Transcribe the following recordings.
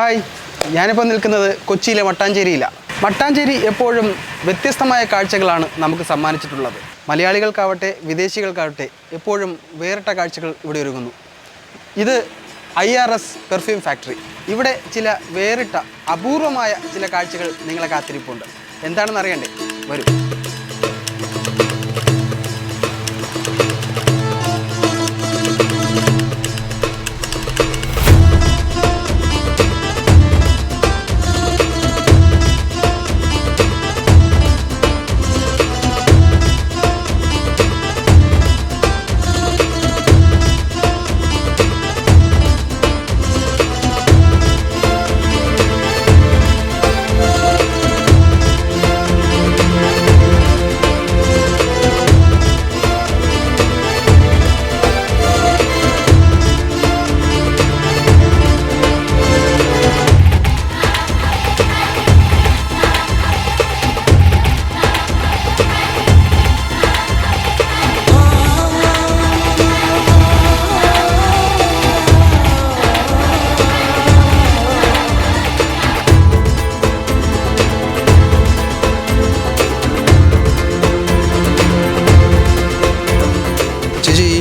Hi ഞാനിപ്പോൾ നിൽക്കുന്നത് കൊച്ചിയിലെ മട്ടാഞ്ചേരിയിലാണ് മട്ടാഞ്ചേരി എപ്പോഴും വ്യത്യസ്തമായ കാഴ്ചകളാണ് നമുക്ക് സമ്മാനിച്ചിട്ടുള്ളത്. മലയാളികൾക്കാവട്ടെ വിദേശികൾക്കാവട്ടെ എപ്പോഴും വേറിട്ട കാഴ്ചകൾ ഇവിടെ ഒരുങ്ങുന്നു. ഇത് I R S perfume factory ഇവിടെ ചില വേറിട്ട അപൂർവമായ ചില കാഴ്ചകൾ നിങ്ങളെ കാത്തിരിപ്പുണ്ട്. എന്താണെന്ന് അറിയണ്ടേ വരൂ.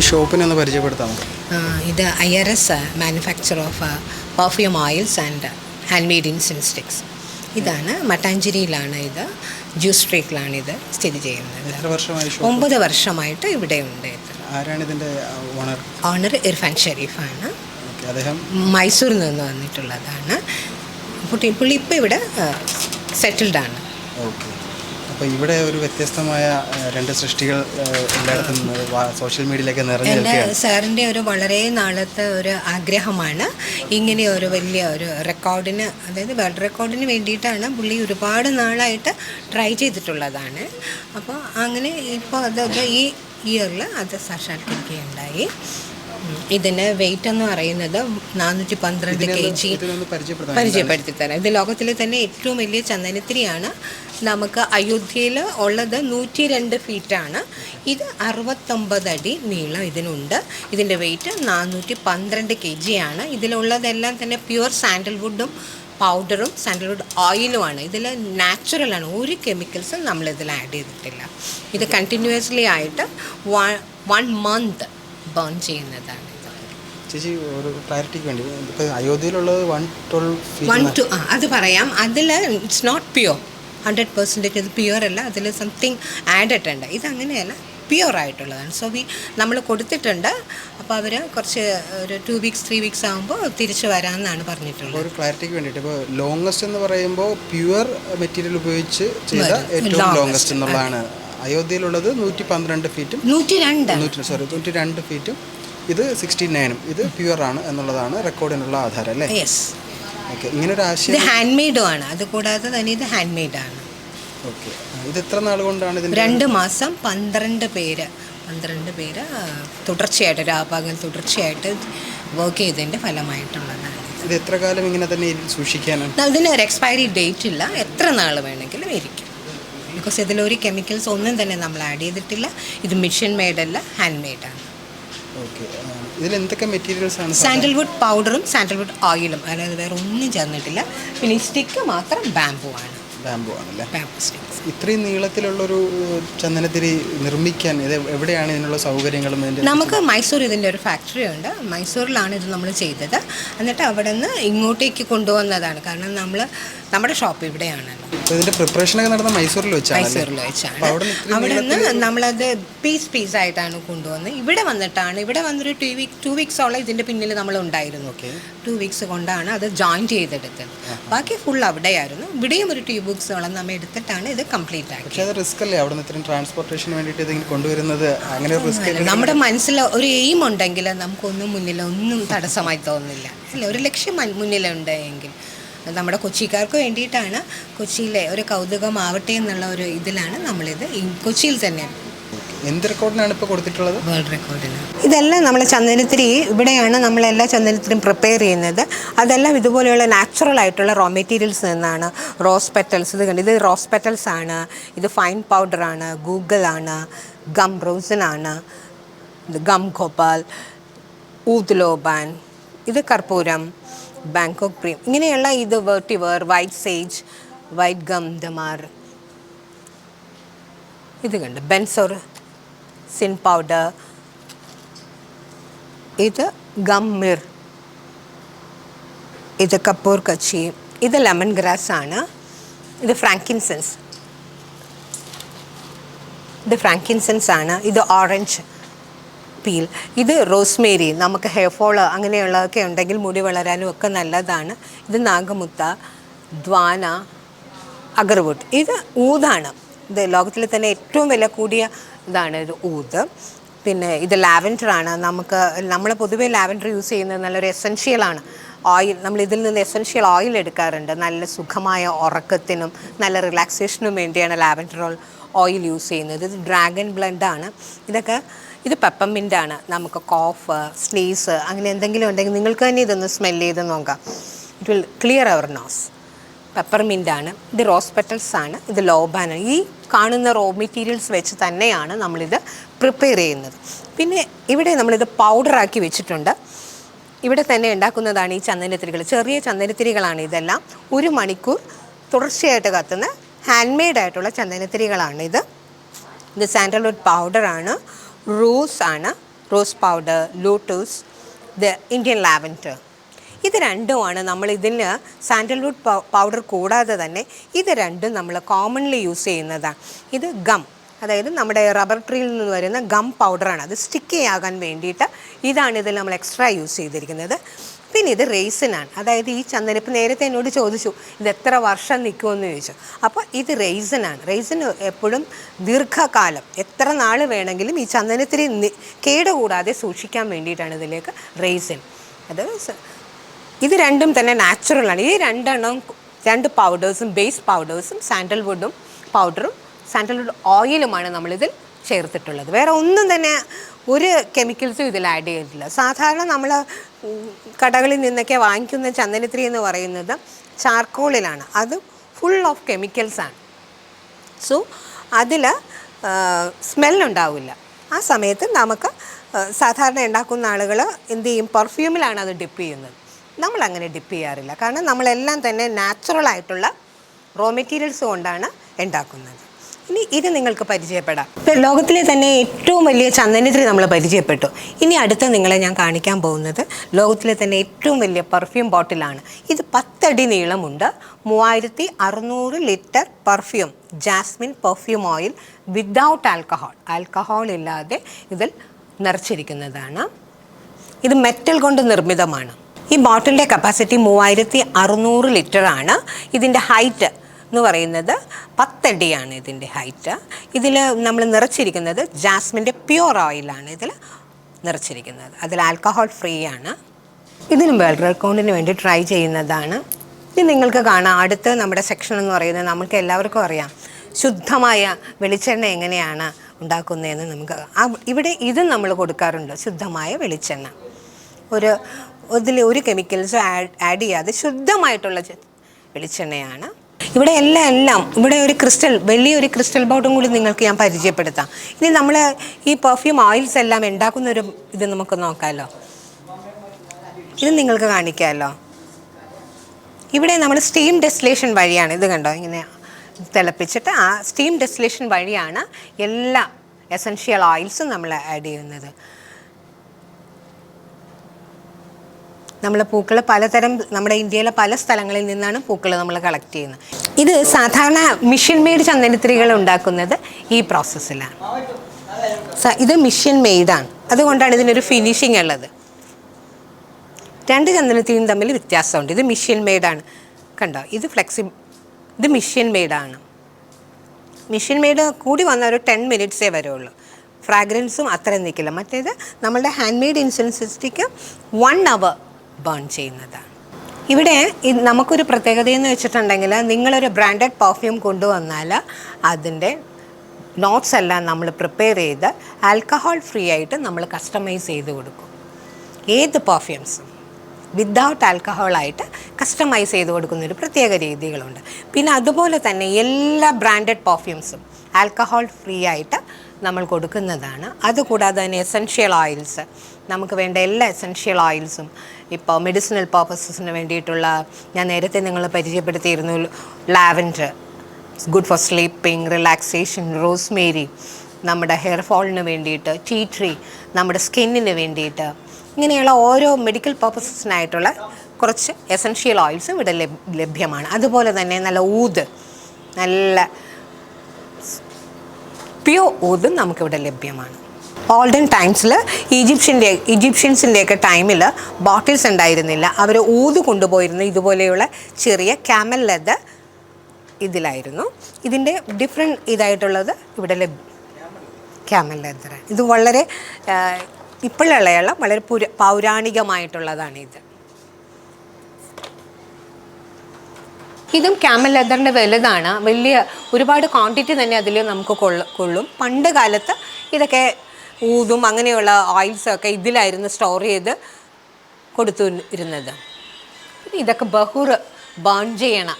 ഷോപ്പിനെ ഒന്ന് പരിചയപ്പെടുത്താം ഇത് I R S manufacture of perfume oils and handmade incense sticks ഇതാണ് മട്ടാഞ്ചേരിയിലാണ് ഇത് ജ്യൂസ് സ്ട്രീറ്റിലാണ് ഇത് സ്ഥിതി ചെയ്യുന്നത്. ഒമ്പത് വർഷമായിട്ട് ഇവിടെ ഉണ്ട് ഓണർ? ഓണർ ഇർഫാൻ ഷെരീഫാണ്. അദ്ദേഹം? മൈസൂരിൽ നിന്ന് വന്നിട്ടുള്ളതാണ്. പുള്ളി പുള്ളി ഇപ്പോൾ ഇവിടെ സെറ്റിൽഡാണ് ഓക്കെ. അപ്പോൾ ഇവിടെ ഒരു വ്യത്യസ്തമായ രണ്ട് സൃഷ്ടികൾ എല്ലായിടത്തും സോഷ്യൽ മീഡിയയിലൊക്കെ നിറഞ്ഞു എന്റെ സാറിന്റെ ഒരു വളരെ നാളത്തെ ഒരു ആഗ്രഹമാണ്. ഇങ്ങനെ ഒരു വലിയ ഒരു റെക്കോർഡിന് അതായത് വേൾഡ് റെക്കോർഡിന് വേണ്ടിയിട്ടാണ് പുള്ളി ഒരുപാട് നാളായിട്ട് ട്രൈ ചെയ്തിട്ടുള്ളതാണ്. അപ്പോൾ അങ്ങനെ ഇപ്പോൾ അത് ഈ ഇയറിൽ അത് സാക്ഷാത്കരിക്കുകയുണ്ടായി. ഇതിന് വെയിറ്റ് എന്ന് പറയുന്നത് നാനൂറ്റി പന്ത്രണ്ട് കെ ജി പരിചയപ്പെടുത്താം തരാം. ഇത് ലോകത്തിലെ തന്നെ ഏറ്റവും വലിയ ചന്ദനത്തിരിയാണ്. നമുക്ക് അയോധ്യയിൽ ഉള്ളത് നൂറ്റി രണ്ട് ഫീറ്റാണ് ഇത് അറുപത്തൊമ്പത് അടി നീളം ഇതിനുണ്ട്. ഇതിന്റെ വെയിറ്റ് നാനൂറ്റി പന്ത്രണ്ട് കെ ജി ആണ്. ഇതിലുള്ളതെല്ലാം തന്നെ പ്യുവർ സാൻഡൽവുഡും പൗഡറും സാൻഡൽവുഡ് ഓയിലുമാണ് ഇതിൽ നാച്ചുറലാണ് ഒരു കെമിക്കൽസും നമ്മളിതിൽ ആഡ് ചെയ്തിട്ടില്ല. ഇത് കണ്ടിന്യൂസ്ലി ആയിട്ട് വൺ മന്ത് ബേൺ ചെയ്യുന്നതാണ്. ചേച്ചി ഒരു ക്ലാരിറ്റിക്ക് വേണ്ടി. അയോധ്യയിലുള്ളത് one twelve one feet to ആ അത് പറയാം. അതിൽ it's not pure hundred percentage ഇത് പ്യുവർ അല്ല. അതിൽ സംതിങ് ആഡഡ് ഉണ്ട്. ഇത് അങ്ങനെയല്ല പ്യുവർ ആയിട്ടുള്ളതാണ്. സോ വി നമ്മൾ കൊടുത്തിട്ടുണ്ട്. അപ്പോൾ അവർ കുറച്ച് ഒരു ടു വീക്സ് ത്രീ വീക്സ് ആകുമ്പോൾ തിരിച്ചു വരാമെന്നാണ് പറഞ്ഞിട്ടുള്ളത്. ഒരു ക്ലാരിറ്റിക്ക് വേണ്ടിയിട്ട്. ഇപ്പോൾ ലോങ്സ്റ്റ് എന്ന് പറയുമ്പോൾ പ്യുവർ മെറ്റീരിയൽ ഉപയോഗിച്ച് ചെയ്ത. ഏറ്റവും ലോങ്സ്റ്റ് എന്നുള്ളതാണ്. അയോധ്യയിലുള്ളത് നൂറ്റി പന്ത്രണ്ട് ഫീറ്റും നൂറ്റി രണ്ട് നൂറ്റി സോറി നൂറ്റി രണ്ട് ഫീറ്റും ഇത് സിക്സ്റ്റി നയനും ഇത് പ്യുവർ ആണ് എന്നുള്ളതാണ് റെക്കോർഡിനുള്ള ആധാരം അല്ലേ? ഓക്കെ ഇങ്ങനെ ഒരു ഇത് ആശയം ഹാൻഡ് മെയ്ഡും ആണ്. അത് കൂടാതെ തന്നെ ഇത് ഹാൻഡ് മെയ്ഡ് ആണ്. ഓക്കെ ഇത് എത്ര നാൾ കൊണ്ടാണ് ഇതിന് രണ്ട് മാസം പന്ത്രണ്ട് പേര് പന്ത്രണ്ട് പേര് തുടർച്ചയായിട്ട് രാപകൽ തുടർച്ചയായിട്ട് വർക്ക് ചെയ്തതിന്റെ ഫലമായിട്ടുള്ളതാണ് ഇത്. എത്ര കാലം ഇങ്ങനെ തന്നെ സൂക്ഷിക്കാനാണ്? അതിന് ഒരു എക്സ്പയറി ഡേറ്റ് ഇല്ല. എത്ര നാൾ വേണമെങ്കിലും ഇരിക്കും. ബിക്കോസ് ഇതിലൊരു കെമിക്കൽസ് ഒന്നും തന്നെ നമ്മൾ ആഡ് ചെയ്തിട്ടില്ല. ഇത് മിഷൻ അല്ല ഹാൻഡ് മെയ്ഡാണ് ഓക്കെ ഇതിൽ എന്തൊക്കെ മെറ്റീരിയൽസ് ആണ് സാൻഡൽവുഡ് പൗഡറും സാൻഡൽവുഡ് ഓയിലും അതായത് വേറെ ഒന്നും ചേർന്നിട്ടില്ല. പിന്നെ ഈ സ്റ്റിക്ക് മാത്രം ബാമ്പു ആണ്. ബാംബു ആണല്ലേ? ഇത്രയും നീളത്തിലുള്ളൊരു ഒരു ചന്ദനത്തിരി നിർമ്മിക്കാൻ ഇത് എവിടെയാണ് ഇതിനുള്ള സൗകര്യങ്ങളും നമുക്ക് മൈസൂർ ഇതിന്റെ ഒരു ഫാക്ടറി ഉണ്ട്. മൈസൂരിലാണ് ഇത് നമ്മൾ ചെയ്തത്. എന്നിട്ട് അവിടെ നിന്ന് ഇങ്ങോട്ടേക്ക് കൊണ്ടുവന്നതാണ്. കാരണം നമ്മൾ നമ്മുടെ ഷോപ്പ് ഇവിടെയാണ്. ഇതിന്റെ പ്രിപ്പറേഷൻ ഒക്കെ നടന്ന മൈസൂരിൽ വെച്ചാണ് മൈസൂരിൽ വെച്ചാണ്. അവിടെ നിന്ന് നമ്മളത് പീസ് പീസ് ആയിട്ടാണ് കൊണ്ടുവന്ന് ഇവിടെ വന്നിട്ടാണ് ഇവിടെ വന്നൊരു ടു വീക്ക് ടു വീക്സോളം ഇതിന്റെ പിന്നിൽ നമ്മൾ ഉണ്ടായിരുന്നു. ടു വീക്സ് കൊണ്ടാണ് അത് ജോയിൻ ചെയ്തെടുത്തത്. ബാക്കി ഫുൾ അവിടെയായിരുന്നു. ഇവിടെയും ഒരു ടു വീക്സോളം നമ്മൾ എടുത്തിട്ടാണ് ഇത് കംപ്ലീറ്റ് ആക്കി പക്ഷേ അത് റിസ്ക് അല്ലേ? അവിടെ നിന്ന് ട്രാൻസ്പോർട്ടേഷൻ ട്രാൻസ്പോർട്ടേഷന് വേണ്ടിയിട്ട് ഇതെങ്കിലും കൊണ്ടുവരുന്നത്? അങ്ങനെ റിസ്ക് നമ്മുടെ മനസ്സിൽ ഒരു എയിം ഉണ്ടെങ്കിൽ നമുക്കൊന്നും മുന്നിൽ ഒന്നും തടസ്സമായി തോന്നില്ല അല്ല? ഒരു ലക്ഷ്യം മുന്നിലുണ്ട് മുന്നിലുണ്ടെങ്കിൽ നമ്മുടെ കൊച്ചിക്കാർക്ക് വേണ്ടിയിട്ടാണ് കൊച്ചിയിലെ ഒരു കൗതുകമാവട്ടെ എന്നുള്ള ഒരു ഇതിലാണ് നമ്മളിത് കൊച്ചിയിൽ തന്നെ എന്ത് റെക്കോർഡിനാണ് ഇപ്പോൾ കൊടുത്തിട്ടുള്ളത്? വേൾഡ് റെക്കോർഡിന് ഇതെല്ലാം നമ്മൾ ചന്ദനത്തിരി ഇവിടെയാണ് നമ്മളെല്ലാ ചന്ദനത്തിരിയും പ്രിപ്പയർ ചെയ്യുന്നത്. അതെല്ലാം ഇതുപോലെയുള്ള നാച്ചുറൽ ആയിട്ടുള്ള റോ മെറ്റീരിയൽസ് നിന്നാണ്. റോസ് പെറ്റൽസ് ഇത് കണ്ട് ഇത് റോസ് പെറ്റൽസ് ആണ്. ഇത് ഫൈൻ പൗഡറാണ് ആണ്. ഗം റോസനാണ് ഗം ഗോപാൽ ഊത് ലോബാൻ ഇത് കർപ്പൂരം. ബാങ്കോക്ക് പ്രീം ഇങ്ങനെയുള്ള ഇത് vetiver white sage white gum dammar ഇത് കണ്ട്. ബെൻസോർ സിൻ പൗഡർ ഇത് ഗം മിർ ഇത് കപ്പൂർ കച്ചി ഇത് ലെമൺ ഗ്രാസ് ആണ്. ഇത് ഫ്രാങ്കിൻസെൻസ് ഇത് ഫ്രാങ്കിൻസെൻസ് ആണ്. ഇത് ഓറഞ്ച് പീൽ ഇത് റോസ്മേരി നമുക്ക് ഹെയർ ഫോൾ അങ്ങനെയുള്ളതൊക്കെ ഉണ്ടെങ്കിൽ മുടി വളരാനും ഒക്കെ നല്ലതാണ്. ഇത് നാഗമുത്ത ദ്വാന അഗർവുഡ്. ഇത് ഊതാണ്. ഇത് ലോകത്തിലെ തന്നെ ഏറ്റവും വില കൂടിയ ഇതാണ് ഇത് ഊത്. പിന്നെ ഇത് ലാവൻഡർ ആണ്. നമുക്ക് നമ്മൾ പൊതുവേ ലാവൻഡർ യൂസ് ചെയ്യുന്നത് നല്ലൊരു എസെൻഷ്യലാണ് ഓയിൽ നമ്മൾ ഇതിൽ നിന്ന് എസെൻഷ്യൽ ഓയിൽ എടുക്കാറുണ്ട്. നല്ല സുഖമായ ഉറക്കത്തിനും നല്ല റിലാക്സേഷനും വേണ്ടിയാണ് ലാവൻഡർ ഓയിൽ യൂസ് ചെയ്യുന്നത്. ഇത് ഡ്രാഗൺ ബ്ലഡാണ് ഇതൊക്കെ ഇത് പെപ്പമിന്റാണ് നമുക്ക് കോഫ് സ്നീസ് അങ്ങനെ എന്തെങ്കിലും ഉണ്ടെങ്കിൽ നിങ്ങൾക്ക് തന്നെ ഇതൊന്ന് സ്മെൽ ചെയ്ത് നോക്കാം. It will clear our nose പെപ്പർമിന്റാണ് ഇത് റോസ് പെറ്റൽസ് ആണ്. ഇത് ലോബാൻ ഈ കാണുന്ന റോ മെറ്റീരിയൽസ് വെച്ച് തന്നെയാണ് നമ്മളിത് പ്രിപ്പയർ ചെയ്യുന്നത്. പിന്നെ ഇവിടെ നമ്മളിത് പൗഡറാക്കി വെച്ചിട്ടുണ്ട്. ഇവിടെ തന്നെ ഉണ്ടാക്കുന്നതാണ് ഈ ചന്ദനത്തിരികൾ. ചെറിയ ചന്ദനത്തിരികളാണ് ഇതെല്ലാം. ഒരു മണിക്കൂർ തുടർച്ചയായിട്ട് കത്തുന്ന ഹാൻഡ് മെയ്ഡ് ആയിട്ടുള്ള ചന്ദനത്തിരികളാണ് ഇത്. ഇത് സാൻഡൽവുഡ് പൗഡറാണ് റോസ് ആണ്. Rose powder lotus the Indian lavender. ഇത് രണ്ടുമാണ് നമ്മൾ ഇതിന് സാൻഡൽവുഡ് പൗഡർ കൂടാതെ തന്നെ ഇത് രണ്ടും നമ്മൾ കോമൺലി യൂസ് ചെയ്യുന്നതാണ് ഇത് ഗം അതായത് നമ്മുടെ റബ്ബർ ട്രീയിൽ നിന്ന് വരുന്ന ഗം പൗഡറാണ് അത് സ്റ്റിക്കി ആകാൻ വേണ്ടിയിട്ട് ഇതാണ് ഇതിൽ നമ്മൾ എക്സ്ട്രാ യൂസ് ചെയ്തിരിക്കുന്നത്. പിന്നെ ഇത് റേസിനാണ് അതായത് ഈ ചന്ദനപ്പ് നേരത്തെ എന്നോട് ചോദിച്ചു ഇത് എത്ര വർഷം നിൽക്കുമെന്ന് ചോദിച്ചു. അപ്പോൾ ഇത് റേസിനാണ് റേസിന് എപ്പോഴും ദീർഘകാലം എത്ര നാൾ വേണമെങ്കിലും ഈ ചന്ദനത്തിൽ കേടുകൂടാതെ സൂക്ഷിക്കാൻ വേണ്ടിയിട്ടാണ് ഇതിലേക്ക് റേസിൻ അത് ഇത് രണ്ടും തന്നെ നാച്ചുറലാണ് ഈ രണ്ടെണ്ണം രണ്ട് പൗഡേഴ്സും ബേസ് പൗഡേഴ്സും സാൻഡൽവുഡും പൗഡറും സാൻഡൽവുഡ് ഓയിലുമാണ് നമ്മളിതിൽ ചേർത്തിട്ടുള്ളത്. വേറെ ഒന്നും തന്നെ ഒരു കെമിക്കൽസും ഇതിൽ ആഡ് ചെയ്തിട്ടില്ല. സാധാരണ നമ്മൾ കടകളിൽ നിന്നൊക്കെ വാങ്ങിക്കുന്ന ചന്ദനത്തിരി എന്ന് പറയുന്നത് ചാർക്കോളിലാണ്. അത് ഫുൾ ഓഫ് കെമിക്കൽസാണ് സോ അതിൽ ഉണ്ടാവില്ല. ആ സമയത്ത് നമുക്ക് സാധാരണ ഉണ്ടാക്കുന്ന ആളുകൾ എന്ത് ചെയ്യും? പെർഫ്യൂമിലാണ് അത് ഡിപ്പ് ചെയ്യുന്നത്. നമ്മൾ അങ്ങനെ ഡിപ്പ് ചെയ്യാറില്ല. കാരണം നമ്മളെല്ലാം തന്നെ നാച്ചുറൽ ആയിട്ടുള്ള റോ മെറ്റീരിയൽസ് കൊണ്ടാണ് ഉണ്ടാക്കുന്നത്. ഇനി ഇത് നിങ്ങൾക്ക് പരിചയപ്പെടാം. ലോകത്തിലെ തന്നെ ഏറ്റവും വലിയ ചന്ദനത്തിരി നമ്മൾ പരിചയപ്പെട്ടു. ഇനി അടുത്ത നിങ്ങളെ ഞാൻ കാണിക്കാൻ പോകുന്നത് ലോകത്തിലെ തന്നെ ഏറ്റവും വലിയ പെർഫ്യൂം ബോട്ടിലാണ് ഇത് പത്തടി നീളമുണ്ട്. മൂവായിരത്തി അറുന്നൂറ് litre perfume jasmine perfume oil without alcohol alcohol ഇല്ലാതെ ഇതിൽ നിറച്ചിരിക്കുന്നതാണ്. ഇത് മെറ്റൽ കൊണ്ട് നിർമ്മിതമാണ്. ഈ ബോട്ടിലിന്റെ കപ്പാസിറ്റി മൂവായിരത്തി അറുന്നൂറ് ലിറ്റർ ആണ് ഇതിന്റെ ഹൈറ്റ് എന്ന് പറയുന്നത് പത്തടിയാണ് ഇതിന്റെ ഹൈറ്റ് ഇതിൽ നമ്മൾ നിറച്ചിരിക്കുന്നത് ജാസ്മിന്റെ പ്യുർ ഓയിലാണ് ഇതിൽ നിറച്ചിരിക്കുന്നത്. അതിൽ ആൽക്കഹോൾ ഫ്രീ ആണ്. ഇതിനും വേൾഡ് റെക്കോർഡിന് വേണ്ടി ട്രൈ ചെയ്യുന്നതാണ്. ഇനി നിങ്ങൾക്ക് കാണാം. അടുത്ത് നമ്മുടെ സെക്ഷൻ എന്ന് പറയുന്നത് നമുക്ക് എല്ലാവർക്കും അറിയാം. ശുദ്ധമായ വെളിച്ചെണ്ണ എങ്ങനെയാണ് ഉണ്ടാക്കുന്നതെന്ന് നമുക്ക് ആ ഇവിടെ ഇതും നമ്മൾ കൊടുക്കാറുണ്ട്. ശുദ്ധമായ വെളിച്ചെണ്ണ. ഒരു ഇതിൽ ഒരു കെമിക്കൽസും ആഡ് ആഡ് ചെയ്യാതെ ശുദ്ധമായിട്ടുള്ള വെളിച്ചെണ്ണയാണ്. ഇവിടെ എല്ലാം എല്ലാം ഇവിടെ ഒരു ക്രിസ്റ്റൽ വലിയൊരു ക്രിസ്റ്റൽ ബോട്ടും കൂടി നിങ്ങൾക്ക് ഞാൻ പരിചയപ്പെടുത്താം. ഇനി നമ്മൾ ഈ പെർഫ്യൂം ഓയിൽസ് എല്ലാം ഉണ്ടാക്കുന്ന ഒരു ഇത് നമുക്ക് നോക്കാമല്ലോ ഇത് നിങ്ങൾക്ക് കാണിക്കാമല്ലോ ഇവിടെ നമ്മൾ സ്റ്റീം ഡെസ്റ്റിലേഷൻ വഴിയാണ് ഇത് കണ്ടോ? ഇങ്ങനെ തിളപ്പിച്ചിട്ട് ആ സ്റ്റീം ഡെസ്റ്റിലേഷൻ വഴിയാണ് എല്ലാ എസൻഷ്യൽ ഓയിൽസും നമ്മൾ ആഡ് ചെയ്യുന്നത്. നമ്മൾ പൂക്കൾ പലതരം നമ്മുടെ ഇന്ത്യയിലെ പല സ്ഥലങ്ങളിൽ നിന്നാണ് പൂക്കൾ നമ്മൾ കളക്ട് ചെയ്യുന്നത്. ഇത് സാധാരണ മിഷ്യൻ മെയ്ഡ് ചന്ദനത്തിരികൾ ഉണ്ടാക്കുന്നത് ഈ പ്രോസസ്സിലാണ് ഇത് മിഷ്യൻ മെയ്ഡാണ് അതുകൊണ്ടാണ് ഇതിനൊരു ഫിനിഷിംഗ് ഉള്ളത്. രണ്ട് ചന്ദനത്തിരിയും തമ്മിൽ വ്യത്യാസമുണ്ട്. ഇത് മിഷ്യൻ മെയ്ഡാണ് കണ്ടോ? ഇത് ഫ്ലെക്സി ഇത് മിഷ്യൻ മെയ്ഡാണ് മിഷ്യൻ മെയ്ഡ് കൂടി വന്ന ഒരു ടെൻ മിനിറ്റ്സേ വരുള്ളൂ. ഫ്രാഗ്രൻസും അത്രയും നിൽക്കില്ല മറ്റേത് നമ്മളുടെ hand made incense stick one hour burn ചെയ്യുന്നതാണ് ഇവിടെ നമുക്കൊരു പ്രത്യേകത എന്ന് വെച്ചിട്ടുണ്ടെങ്കിൽ നിങ്ങളൊരു ബ്രാൻഡഡ് പെർഫ്യൂം കൊണ്ടുവന്നാൽ അതിന്റെ നോട്ട്സ് എല്ലാം നമ്മൾ പ്രിപ്പയർ ചെയ്ത് ആൽക്കഹോൾ ഫ്രീ ആയിട്ട് നമ്മൾ കസ്റ്റമൈസ് ചെയ്ത് കൊടുക്കും. ഏത് പെർഫ്യൂംസും വിത്തൗട്ട് ആൽക്കഹോളായിട്ട് കസ്റ്റമൈസ് ചെയ്ത് കൊടുക്കുന്ന ഒരു പ്രത്യേക രീതികളുണ്ട്. പിന്നെ അതുപോലെ തന്നെ എല്ലാ ബ്രാൻഡഡ് പെർഫ്യൂംസും ആൽക്കഹോൾ ഫ്രീ ആയിട്ട് നമ്മൾ കൊടുക്കുന്നതാണ്. അതുകൂടാതെ തന്നെ എസെൻഷ്യൽ ഓയിൽസ് നമുക്ക് വേണ്ട എല്ലാ എസെൻഷ്യൽ ഓയിൽസും ഇപ്പോൾ മെഡിസിനൽ പർപ്പസസിന് വേണ്ടിയിട്ടുള്ള ഞാൻ നേരത്തെ നിങ്ങൾ പരിചയപ്പെടുത്തിയിരുന്നു lavender. Good for sleeping relaxation rosemary നമ്മുടെ ഹെയർ ഫോളിന് വേണ്ടിയിട്ട് ടീ ട്രീ നമ്മുടെ സ്കിന്നിന് വേണ്ടിയിട്ട് ഇങ്ങനെയുള്ള ഓരോ മെഡിക്കൽ പർപ്പസസിനായിട്ടുള്ള കുറച്ച് എസൻഷ്യൽ ഓയിൽസും ഇവിടെ ലഭ്യമാണ്. അതുപോലെ തന്നെ നല്ല ഊത് നല്ല പ്യൂർ ഊതും നമുക്കിവിടെ ലഭ്യമാണ്. ഓൾഡൻ ടൈംസിൽ ഈജിപ്ഷ്യന്റെ ഈജിപ്ഷ്യൻസിന്റെയൊക്കെ ടൈമിൽ ബോട്ടിൽസ് ഉണ്ടായിരുന്നില്ല. അവർ ഊത് കൊണ്ടുപോയിരുന്ന ഇതുപോലെയുള്ള ചെറിയ ക്യാമൽ ലെതർ ഇതിലായിരുന്നു. ഇതിന്റെ ഡിഫറെന്റ് ഇതായിട്ടുള്ളത് ഇവിടെ ലഭ്യ ക്യാമൽ ലെതർ ഇത് വളരെ ഇപ്പോഴുള്ള വളരെ പുര പൗരാണികമായിട്ടുള്ളതാണ് ഇത്. ഇതും ക്യാമൽ ലെതറിന്റെ വലുതാണ്. വലിയ ഒരുപാട് ക്വാണ്ടിറ്റി തന്നെ അതിൽ നമുക്ക് കൊള്ളും. പണ്ട് കാലത്ത് ഇതൊക്കെ ഊതും അങ്ങനെയുള്ള ഓയിൽസൊക്കെ ഇതിലായിരുന്നു സ്റ്റോർ ചെയ്ത് കൊടുത്തു ഇരുന്നത് ഇതൊക്കെ ബഹുർ ബേൺ ചെയ്യണ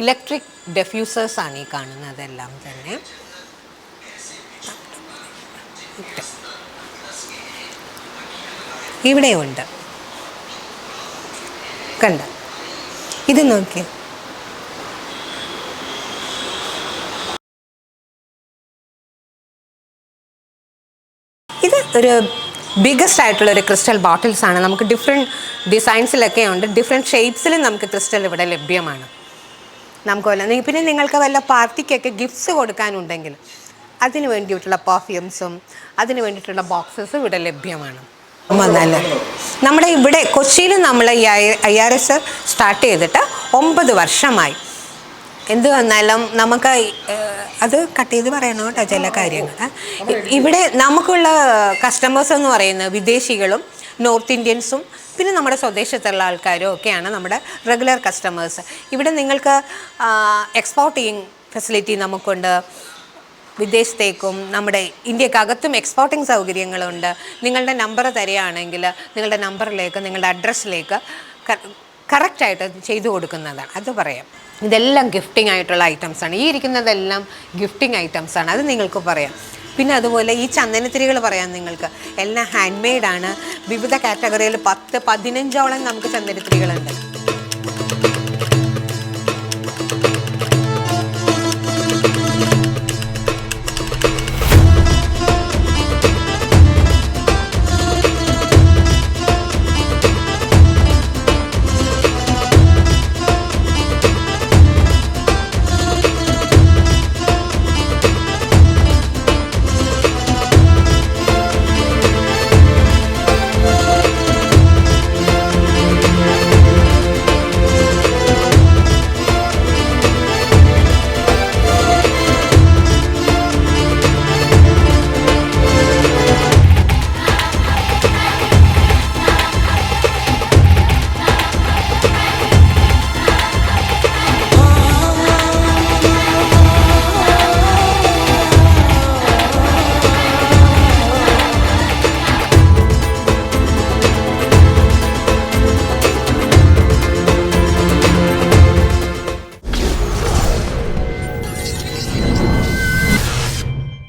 ഇലക്ട്രിക് ഡെഫ്യൂസേഴ്സാണ് ഈ കാണുന്നതെല്ലാം തന്നെ. ഇവിടെയുണ്ട്. കണ്ട? ഇത് നോക്കിയേ ഇത് ഒരു ബിഗസ്റ്റ് ആയിട്ടുള്ള ഒരു ക്രിസ്റ്റൽ ബോട്ടിൽസ് ആണ്. നമുക്ക് ഡിഫറെന്റ് ഡിസൈൻസിലൊക്കെ ഉണ്ട്. ഡിഫറെന്റ് ഷേപ്സിലും നമുക്ക് ക്രിസ്റ്റൽ ഇവിടെ ലഭ്യമാണ്. നമുക്ക് വല്ല പിന്നെ നിങ്ങൾക്ക് വല്ല പാർട്ടിക്കൊക്കെ ഗിഫ്റ്റ്സ് കൊടുക്കാനുണ്ടെങ്കിൽ അതിന് വേണ്ടിയിട്ടുള്ള പെർഫ്യൂംസും അതിന് വേണ്ടിയിട്ടുള്ള ബോക്സസും ഇവിടെ ലഭ്യമാണ്. വന്നാൽ നമ്മുടെ ഇവിടെ കൊച്ചിയിൽ നമ്മൾ ഈ ഐ ആർ എസ് സ്റ്റാർട്ട് ചെയ്തിട്ട് ഒമ്പത് വർഷമായി. എന്ത് വന്നാലും നമുക്ക് അത് കട്ട് ചെയ്ത് പറയണം കേട്ടോ ചില കാര്യങ്ങൾ ഇവിടെ നമുക്കുള്ള കസ്റ്റമേഴ്സ് എന്ന് പറയുന്നത് വിദേശികളും നോർത്ത് ഇന്ത്യൻസും പിന്നെ നമ്മുടെ സ്വദേശത്തുള്ള ആൾക്കാരും ഒക്കെയാണ് നമ്മുടെ റെഗുലർ കസ്റ്റമേഴ്സ് ഇവിടെ നിങ്ങൾക്ക് എക്സ്പോർട്ടിങ് ഫെസിലിറ്റി നമുക്കുണ്ട്. വിദേശത്തേക്കും നമ്മുടെ ഇന്ത്യക്കകത്തും എക്സ്പോർട്ടിംഗ് സൗകര്യങ്ങളുണ്ട്. നിങ്ങളുടെ നമ്പർ തരികയാണെങ്കിൽ നിങ്ങളുടെ നമ്പറിലേക്ക് നിങ്ങളുടെ അഡ്രസ്സിലേക്ക് കറക്റ്റായിട്ട് ചെയ്തു കൊടുക്കുന്നതാണ്. അത് പറയാം. ഇതെല്ലാം ഗിഫ്റ്റിംഗ് ആയിട്ടുള്ള ഐറ്റംസ് ആണ്. ഈ ഇരിക്കുന്നതെല്ലാം ഗിഫ്റ്റിംഗ് ഐറ്റംസ് ആണ്. അത് നിങ്ങൾക്ക് പറയാം. പിന്നെ അതുപോലെ ഈ ചന്ദനത്തിരികൾ പറയാം നിങ്ങൾക്ക്. എല്ലാം ഹാൻഡ് മെയ്ഡാണ് വിവിധ കാറ്റഗറിയിൽ പത്ത് പതിനഞ്ചോളം നമുക്ക് ചന്ദനത്തിരികളുണ്ട്.